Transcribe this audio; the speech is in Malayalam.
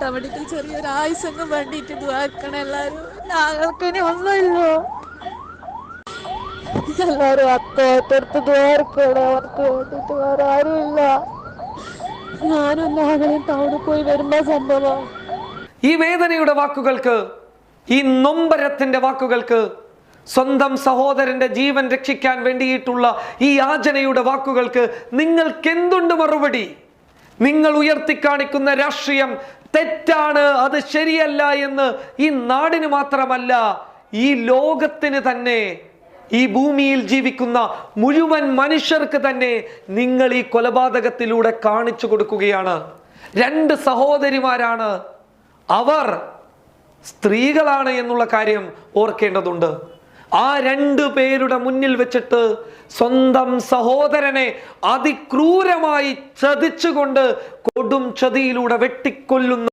കിട്ടാൻ അവിടുത്തെ ചെറിയൊരു ആയുസങ്ങ് വേണ്ടിയിട്ട് ദ്വാർക്കണം എല്ലാരും. ഞങ്ങൾക്കിനി ഒന്നുമില്ലോ. എല്ലാരും അത്തോട്ടടുത്ത് ദ്വാർക്കണം അവർക്ക് വേണ്ടിട്ട് വേറെ ആരുമില്ല. ഞാനും ടൗണിൽ പോയി വരുമ്പോ സംഭവം. ഈ വേദനയുടെ വാക്കുകൾക്ക് ഈ നൊമ്പരത്തിന്റെ വാക്കുകൾക്ക് സ്വന്തം സഹോദരന്റെ ജീവൻ രക്ഷിക്കാൻ വേണ്ടിയിട്ടുള്ള ഈ യാചനയുടെ വാക്കുകൾക്ക് നിങ്ങൾക്ക് എന്തുണ്ട് മറുപടി? നിങ്ങൾ ഉയർത്തിക്കാണിക്കുന്ന രാഷ്ട്രീയം തെറ്റാണ് അത് ശരിയല്ല എന്ന് ഈ നാടിന് മാത്രമല്ല ഈ ലോകത്തിന് തന്നെ ഈ ഭൂമിയിൽ ജീവിക്കുന്ന മുഴുവൻ മനുഷ്യർക്ക് തന്നെ നിങ്ങൾ ഈ കൊലപാതകത്തിലൂടെ കാണിച്ചു കൊടുക്കുകയാണ്. രണ്ട് സഹോദരിമാരാണ്. അവർ സ്ത്രീകളാണ് എന്നുള്ള കാര്യം ഓർക്കേണ്ടതുണ്ട്. ആ രണ്ടു പേരുടെ മുന്നിൽ വെച്ചിട്ട് സ്വന്തം സഹോദരനെ അതിക്രൂരമായി ചതിച്ചുകൊണ്ട് കൊടും ചതിയിലൂടെ വെട്ടിക്കൊല്ലുന്ന.